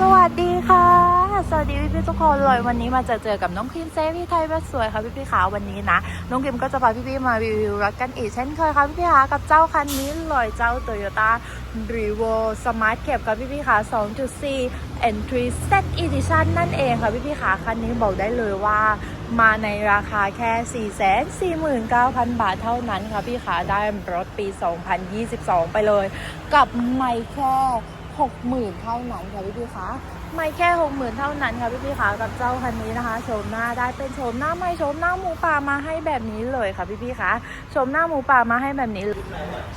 สวัสดีค่ะ สวัสดีพี่พี่ๆทุกคนเลยวันนี้มาเจอเจอกับน้องคิมเซฟพี่ไทยบ้าสวยค่ะพี่พี่ๆขาวันนี้นะ น้องคิมก็จะพาพี่พี่ๆมารีวิวรถกันอีกเช่นเคยค่ะพี่พี่ขากับเจ้าคันนี้เลยเจ้า Toyota r e v o Smart Cap ค่ะพี่พี่ๆขา2.4 Entry Set Edition นั่นเองค่ะพี่พี่ๆขาคันนี้บอกได้เลยว่ามาในราคาแค่ 449,000 บาทเท่านั้นค่ะพี่ขาได้รถปี 2022 ไปเลย กับไม่แค่ 60,000 เท่านั้นค่ะพี่พี่คะไม่แค่ 60,000 เท่านั้นค่ะพี่พี่คะกับเจ้าคันนี้นะคะโฉมหน้าได้เป็นโฉมหน้าไม่โฉมหน้าหมูป่ามาให้แบบนี้เลยค่ะพี่พี่คะโฉมหน้าหมูป่ามาให้แบบนี้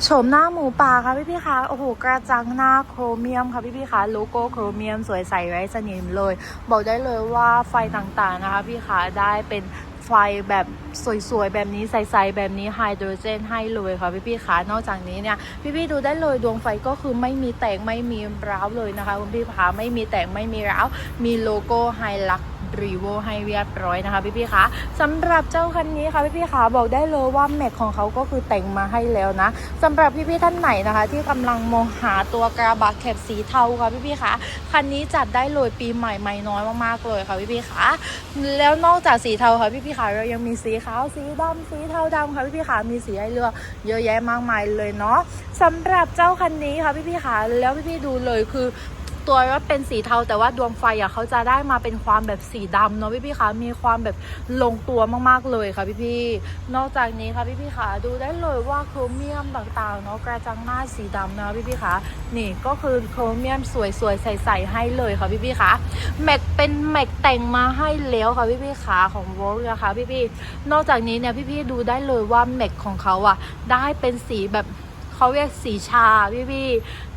โฉมหน้าหมูป่าค่ะพี่พี่คะโอ้โหกระจังหน้าโครเมียมค่ะพี่พี่คะโลโก้โครเมียมสวยใสไร้สนิมเลย บอกได้เลยว่าไฟต่างๆนะคะพี่คะได้เป็น ไฟแบบสวยๆ แบบนี้ใสๆแบบนี้ไฮโดรเจนให้เลยค่ะพี่ๆคะนอกจากนี้เนี่ยพี่ๆดูได้เลยดวงไฟก็คือไม่มีแตกไม่มีร้าวเลยนะคะคุณพี่คะไม่มีแตกไม่มีร้าวมีโลโก้ไฮลัก รีโวให้เรียบร้อยนะคะพี่ๆคะสำหรับเจ้าคันนี้ค่ะพี่ๆคะบอกได้เลยว่าแม็กของเขาก็คือแต่งมาให้แล้วนะสำหรับพี่ๆท่านไหนนะคะ ที่กำลังมองหาตัวกระบะแคบสีเทาค่ะพี่ๆคะคันนี้จัดได้เลยปีใหม่ไม่น้อยมากๆเลยค่ะพี่ๆคะแล้วนอกจากสีเทาค่ะพี่พี่ๆคะเรายังมีสีขาวสีดำสีเทาดำค่ะพี่พี่ๆคะมีสีให้เลือกเยอะแยะมากมายเลยเนาะสำหรับเจ้าคันนี้ค่ะพี่พี่ๆคะแล้วพี่พี่ๆดูเลยคือ ตัวรถเป็นสีเทาแต่ว่าดวงไฟอะเขาจะได้มาเป็นความแบบสีดำเนาะพี่พี่คะมีความแบบลงตัวมากๆเลยค่ะพี่พี่นอกจากนี้ค่ะพี่พี่ค่ะดูได้เลยว่าโครเมียมต่างๆเนาะกระจังหน้าสีดำนะพี่พี่ค่ะนี่ก็คือโครเมียมสวยๆใสๆให้เลยค่ะพี่พี่ค่ะแม็กเป็นแม็กแต่งมาให้แล้วค่ะพี่พี่ขาของโวลนะคะพี่พี่นอกจากนี้เนี่ยพี่พี่ดูได้เลยว่าแม็กของเขาอะได้เป็นสีแบบ เขาเรียกสีชาพี่พี่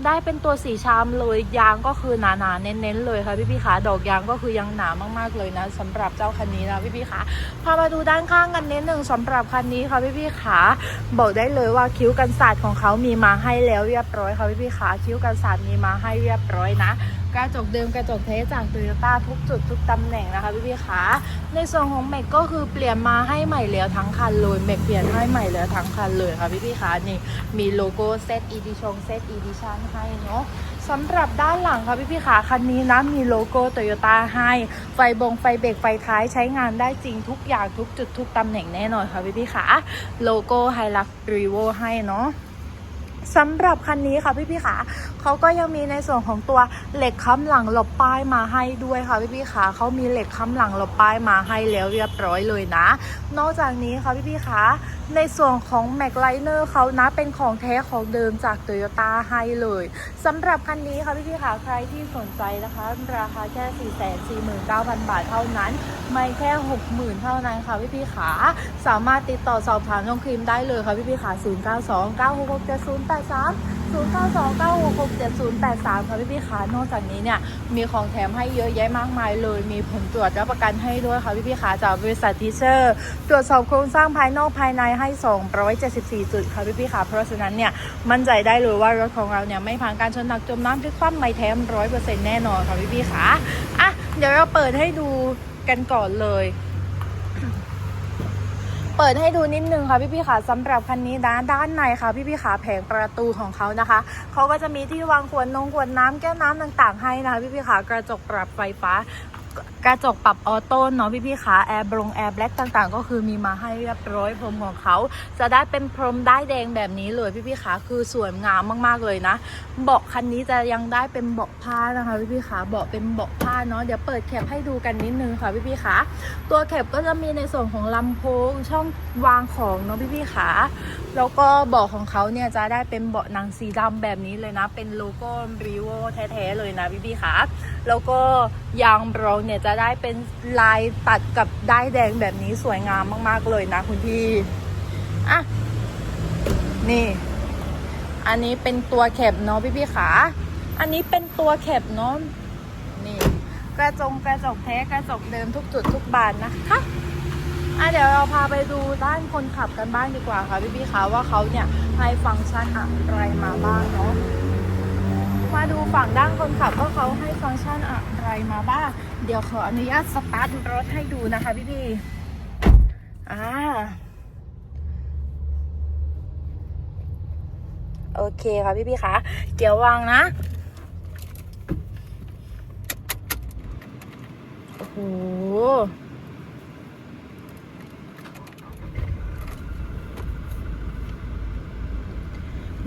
ได้เป็นตัวสีชามเลยยางก็คือหนาๆเน้นๆเลยค่ะพี่พี่ๆขาดอกยางก็คือยังหนามากๆเลยนะสำหรับเจ้าคันนี้นะพี่พี่ๆขาพามาดูด้านข้างกันนิดหนึ่งสำหรับคันนี้ค่ะพี่พี่ๆขาบอกได้เลยว่าคิ้วกันศาสตร์ของเขามีมาให้แล้วเรียบร้อยค่ะพี่พี่ๆขาคิ้วกันศาสตร์มีมาให้เรียบร้อยนะ กระจกเดิมกระจกเทสจากโตโยต้าทุกจุดทุกตำแหน่งนะคะพี่พี่ๆคะในส่วนของแม็กก็คือเปลี่ยนมาให้ใหม่แล้วทั้งคันเลยแม็กเปลี่ยนให้ใหม่แล้วทั้งคันเลยค่ะพี่พี่ๆคะนี่มีโลโก้เซตอีดิชงเซตอีดิชันให้เนาะสำหรับด้านหลังค่ะพี่พี่ๆคะคันนี้นะมีโลโก้โตโยต้าให้ ไฟบงไฟเบรกไฟท้ายใช้งานได้จริงทุกอย่างทุกจุดทุกตำแหน่งแน่นอนค่ะพี่พี่ๆคะโลโก้ไฮลักรีโวให้เนาะ สำหรับคันนี้ค่ะพี่พี่ขาเขาก็ยังมีในส่วนของตัวเหล็กค้ำหลังหลบป้ายมาให้ด้วยค่ะพี่พี่ขาเขามีเหล็กค้ำหลังหลบป้ายมาให้แล้วเรียบร้อยเลยนะ นอกจากนี้ค่ะพี่พี่ขาในส่วนของแม็กไลเนอร์เขานะเป็นของแท้ของเดิมจากโตโยต้าให้เลยสำหรับคันนี้ค่ะพี่พี่ขาใครที่สนใจนะคะ ราคาแค่ 4 4 9 0 0 0 บาทเท่านั้น ไม่แค่ 60,000 เท่านั้นค่ะพี่พี่ขาสามารถติดต่อสอบถามน้องครีมได้เลยค่ะพี่พี่ขา0 9 2 9 6 6 7 0 8 3 0 9 2 9 6 6 7 0 8 3 ค่ะพี่พี่ๆขานอกจากนี้เนี่ย มีของแถมให้เยอะแยะมากมายเลย มีผลตรวจรับประกันให้ด้วยค่ะพี่พี่ๆขาจากบริษัททีเชอร์ตรวจสอบโครงสร้างภายนอกภายในให้ 274 จุดค่ะพี่พี่ๆขาเพราะฉะนั้นเนี่ย มั่นใจได้เลยว่ารถของเราเนี่ย ไม่ผ่านการชนหนักจมน้ำพลิกคว่ำไม่แท้ร้อยเปอร์เซ็นต์แน่นอนค่ะพี่พี่ๆขาอะเดี๋ยวเราเปิดให้ดูกันก่อนเลย เปิดให้ดูนิดนึงค่ะพี่พี่ค่ะสำหรับคันนี้นะด้านในค่ะพี่พี่ๆค่ะแผงประตูของเขานะคะเขาก็จะมีที่วางขวดนงขวดน้ำแก้วน้ำต่าง ๆ ให้นะคะพี่พี่ๆค่ะกระจกปรับไฟฟ้า กระจกปรับออโต้เนาะพี่พี่ๆค่ะแอร์บรงแอร์แบล็กต่างๆ ก็คือมีมาให้เรียบร้อยพรมของเขา จะได้เป็นพรมได้แดงแบบนี้เลยพี่พี่ๆค่ะคือสวยงามมากๆเลยนะเบาะคันนี้จะยังได้เป็นเบาะผ้านะคะพี่พี่ๆค่ะเบาะเป็นเบาะผ้าเนาะเดี๋ยวเปิดแคปให้ดูกันนิดนึงค่ะพี่พี่ๆค่ะตัวแคปก็จะมีในส่วนของลำโพงช่องวางของเนาะพี่พี่ๆค่ะแล้วก็เบาะของเขาเนี่ยจะได้เป็นเบาะหนังสีดำแบบนี้เลยนะ เป็นโลโก้รีโวแท้ๆเลยนะพี่พี่ๆค่ะแล้วก็ ยางรองเนี่ยจะได้เป็นลายตัดกับได้ายแดงแบบนี้สวยงามมาก ๆ เลยนะคุณพี่ อะ นี่ อันนี้เป็นตัวแคปเนาะพี่พี่ๆขา อันนี้เป็นตัวแคปเนาะ นี่ กระจงกระจกแท้กระจกเดิมทุกจุดทุกบานนะคะอะเดี๋ยวเราพาไปดูด้านคนขับกันบ้างดีกว่าค่ะพี่พี่ๆคะว่าเขาเนี่ยให้ฟังก์ชันอะไรมาบ้างเนาะ มาดูฝั่งด้านคนขับว่าเขาให้ฟังก์ชันอะไรมาบ้าง เดี๋ยวขออนุญาตสตาร์ทรถให้ดูนะคะพี่พี่อ่าโอเคค่ะพี่พี่คะเดี๋ยววางนะโอ้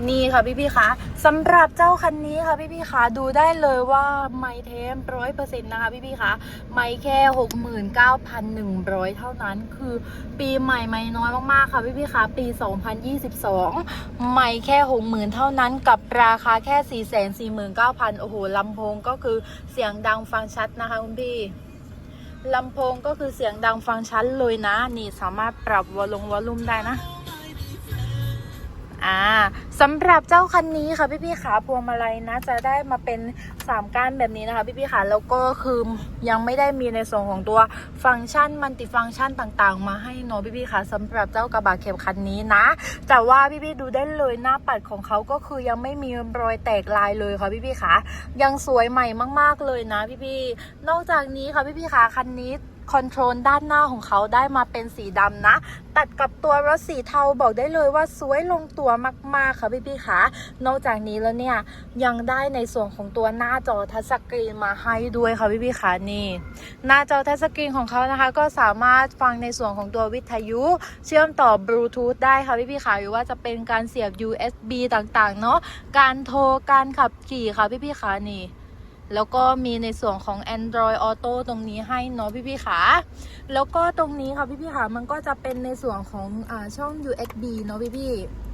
นี่ค่ะพี่พี่คะสำหรับเจ้าคันนี้ค่ะพี่พี่คะดูได้เลยว่าไม่เทมร้อยเปอร์เซ็นต์นะคะพี่พี่คะไม่แค่หกหมื่นเก้าพันหนึ่งร้อยเท่านั้น คือปีใหม่ไม่น้อยมากๆค่ะพี่พี่คะปี2022ไม่แค่หกหมื่นเท่านั้นกับราคาแค่สี่แสนสี่หมื่นเก้าพันโอ้โหลำโพงก็คือเสียงดังฟังชัดนะคะคุณพี่ลำโพงก็คือเสียงดังฟังชัดเลยนะ นี่สามารถปรับวอลงวอลลุ่มได้นะ อ่าสำหรับเจ้าคันนี้ค่ะพี่พี่ขาพวงมาลัยนะ จะได้มาเป็น3ก้านแบบนี้นะคะพี่พี่ขาแล้วก็คือยังไม่ได้มีในส่วนของตัวฟังก์ชันมัลติฟังก์ชันต่างๆ มาให้เนอะพี่พี่ขาสำหรับเจ้ากระบะเข็บคันนี้นะ แต่ว่าพี่พี่ดูได้เลยหน้าปัดของเขาก็คือยังไม่มีรอยแตกลายเลยค่ะพี่พี่ขายังสวยใหม่มาก ๆเลยนะพี่พี่นอกจากนี้ค่ะพี่พี่ขาคันนี้ คอนโทรลด้านหน้าของเขาได้มาเป็นสีดำนะ ตัดกับตัวรถสีเทาบอกได้เลยว่าสวยลงตัวมากๆค่ะพี่พี่ๆคะนอกจากนี้แล้วเนี่ยยังได้ในส่วนของตัวหน้าจอทัชสกรีนมาให้ด้วยค่ะพี่พี่ๆคะนี่ หน้าจอทัชสกรีนของเขานะคะ ก็สามารถฟังในส่วนของตัววิทยุเชื่อมต่อบลูทูธได้ค่ะพี่พี่ๆคะหรือว่าจะเป็นการเสียบ USB ต่างๆ เนาะการโทรการขับขี่ค่ะพี่พี่ๆคะนี่ แล้วก็มีในส่วนของ Android Auto ตรงนี้ให้เนาะพี่ๆค่ะ แล้วก็ตรงนี้ค่ะพี่ๆค่ะ มันก็จะเป็นในส่วนของอช่อง USB เนาะพี่ๆ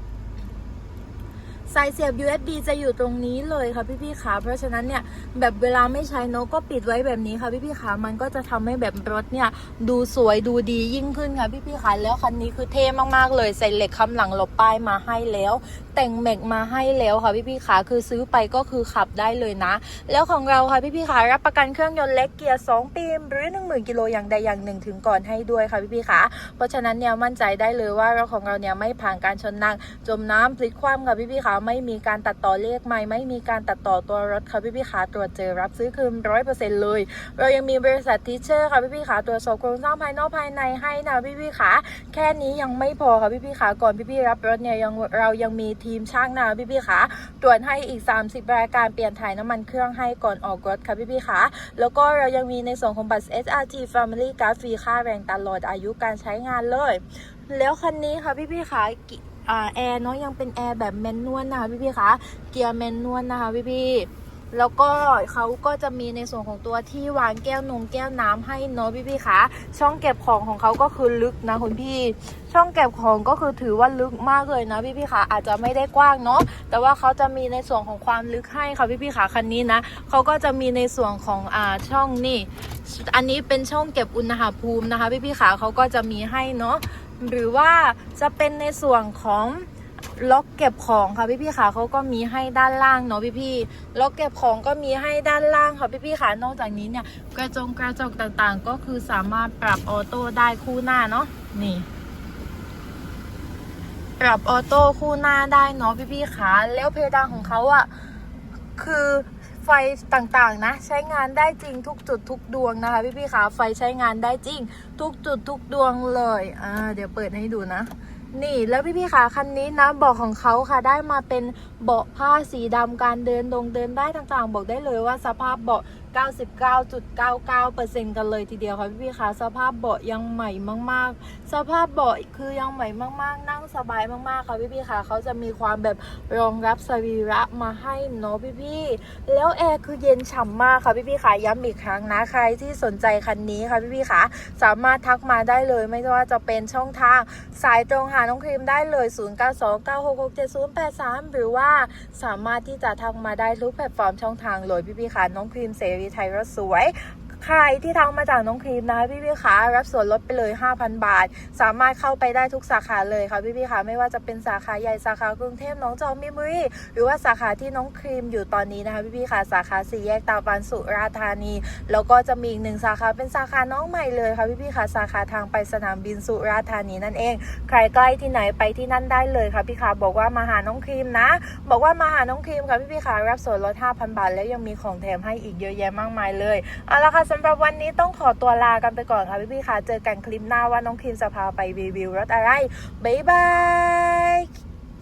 สายเสียบ USB จะอยู่ตรงนี้เลยค่ะพี่ๆค่ะเพราะฉะนั้นเนี่ยแบบเวลาไม่ใช้เนาะก็ปิดไว้แบบนี้ค่ะพี่ๆค่ะมันก็จะทำให้แบบรถเนี่ยดูสวยดูดียิ่งขึ้นค่ะพี่ๆค่ะแล้วคันนี้คือเท่มากๆเลยใส่เหล็กคำหลังหลบป้ายมาให้แล้ว แต่งแม็กมาให้แล้วค่ะพี่ๆค่ะคือซื้อไปก็คือขับได้เลยนะ แล้วของเราค่ะพี่ๆค่ะรับประกันเครื่องยนต์เล็กเกียร์2ปีหรือ 10,000กิโลอย่างใดอย่างหนึ่งถึงก่อนให้ด้วยค่ะพี่ๆค่ะเพราะฉะนั้นเนี่ยมั่นใจได้เลยว่ารถของเราเนี่ยไม่ผ่านการชนนักจมน้ำพลิกคว่ำค่ะพี่ๆค่ะไม่มีการตัดต่อเลขใหม่ ไม่มีการตัดต่อตัวรถค่ะพี่ๆค่ะตรวจเจอรับซื้อคืนร้อยเปอร์เซ็นต์เลย เรายังมีบริษัททีเชอร์ค่ะพี่ๆค่ะตรวจสอบโครงสร้างภายนอกภายในให้นะพี่ๆค่ะแค่นี้ยังไม่พอค่ะพี่ๆค่ะก่อนพี่ๆรับรถเนี่ยยังเรายังมีทีมช่างนะพี่ๆค่ะตรวจให้อีก 30 รายการเปลี่ยนถ่ายน้ำมันเครื่องให้ก่อนออกรถค่ะพี่ๆค่ะแล้วก็เรายังมีในส่วนของบัตร SRT Family Car ฟรีค่าแรงตลอดอายุการใช้งานเลย แล้วคันนี้ค่ะพี่ๆค่ะกิอ่า แอร์เนาะยังเป็นแอร์แบบแมนนวลนะคะพี่ๆค่ะเกียร์แมนนวลนะคะพี่ๆแล้วก็เขาก็จะมีในส่วนของตัวที่วางแก้วนมแก้วน้ำให้เนาะพี่พี่ๆคะช่องเก็บของของเขาก็คือลึกนะคุณพี่ ช่องเก็บของก็คือถือว่าลึกมากเลยนะพี่พี่ๆคะอาจจะไม่ได้กว้างเนาะแต่ว่าเขาจะมีในส่วนของความลึกให้ค่ะพี่พี่ๆคะคันนี้นะเขาก็จะมีในส่วนของอ่าช่องนี่อันนี้เป็นช่องเก็บอุณหภูมินะคะพี่พี่ๆคะเขาก็จะมีให้เนาะ หรือว่าจะเป็นในส่วนของล็อกเก็บของค่ะพี่พี่ๆค่ะเขาก็มีให้ด้านล่างเนาะพี่พี่ๆล็อกเก็บของก็มีให้ด้านล่างค่ะพี่พี่ๆค่ะนอกจากนี้เนี่ยกระจงกระจกต่างๆ ก็คือสามารถปรับออโต้ได้คู่หน้าเนาะนี่ปรับออโต้คู่หน้าได้เนาะพี่พี่ๆค่ะแล้วเพดานของเขาอะคือ ไฟต่างๆนะ ใช้งานได้จริงทุกจุดทุกดวงนะคะ พี่ๆค่ะไฟใช้งานได้จริง ทุกจุดทุกดวงเลยอ่าเดี๋ยวเปิดให้ดูนะนี่แล้วพี่ๆค่ะคันนี้นะเบาะของเขาค่ะได้มาเป็นเบาะผ้าสีดำการเดินดงเดินได้ต่างๆ บอกได้เลยว่าสภาพเบาะ 99.99%กันเลยทีเดียวค่ะพี่ๆค่ะสภาพเบาะยังใหม่มาก ๆ สภาพเบาะคือยังใหม่มาก ๆ นั่งสบายมาก ๆ ค่ะพี่ๆค่ะเขาจะมีความแบบรองรับสรีระมาให้เนาะพี่ๆแล้วแอร์คือเย็นฉ่ำมากค่ะพี่ๆค่ะย้ำอีกครั้งนะใครที่สนใจคันนี้ค่ะพี่ๆค่ะสามารถทักมาได้เลยไม่ว่าจะเป็นช่องทางสายตรงหาน้องครีมได้เลย 0929667083 หรือว่าสามารถที่จะทักมาได้ทุกแพลตฟอร์มช่องทางเลยพี่ๆค่ะน้องครีมเสรีไทยก็สวย ใครที่ทักมาจากน้องครีมนะคะพี่พี่ๆคะรับส่วนลดไปเลย 5,000 บาท สามารถเข้าไปได้ทุกสาขาเลยค่ะพี่พี่ๆคะไม่ว่าจะเป็นสาขาใหญ่สาขากรุงเทพน้องจอกมินบุรีหรือว่าสาขาที่น้องครีมอยู่ตอนนี้นะคะพี่พี่ค่ะสาขาสี่แยกตาบานสุราธานี แล้วก็จะมีอีกหนึ่งสาขาเป็นสาขาน้องใหม่เลยค่ะพี่พี่ค่ะสาขาทางไปสนามบินสุราธานีนั่นเอง ใครใกล้ที่ไหนไปที่นั่นได้เลยค่ะพี่ค่ะบอกว่ามาหาน้องครีมนะ บอกว่ามาหาน้องครีมค่ะพี่พี่ค่ะรับส่วนลด5,000 บาท แล้วยังมีของแถมให้อีกเยอะแยะมากมายเลยเอาละค่ะำหรับวันนี้ต้องขอตัวลากันไปก่อนค่ะพี่พี่ค่ะ เจอกันคลิปหน้าว่าน้องครีมจะพาไปรีวิวรถอะไร บ๊ายบาย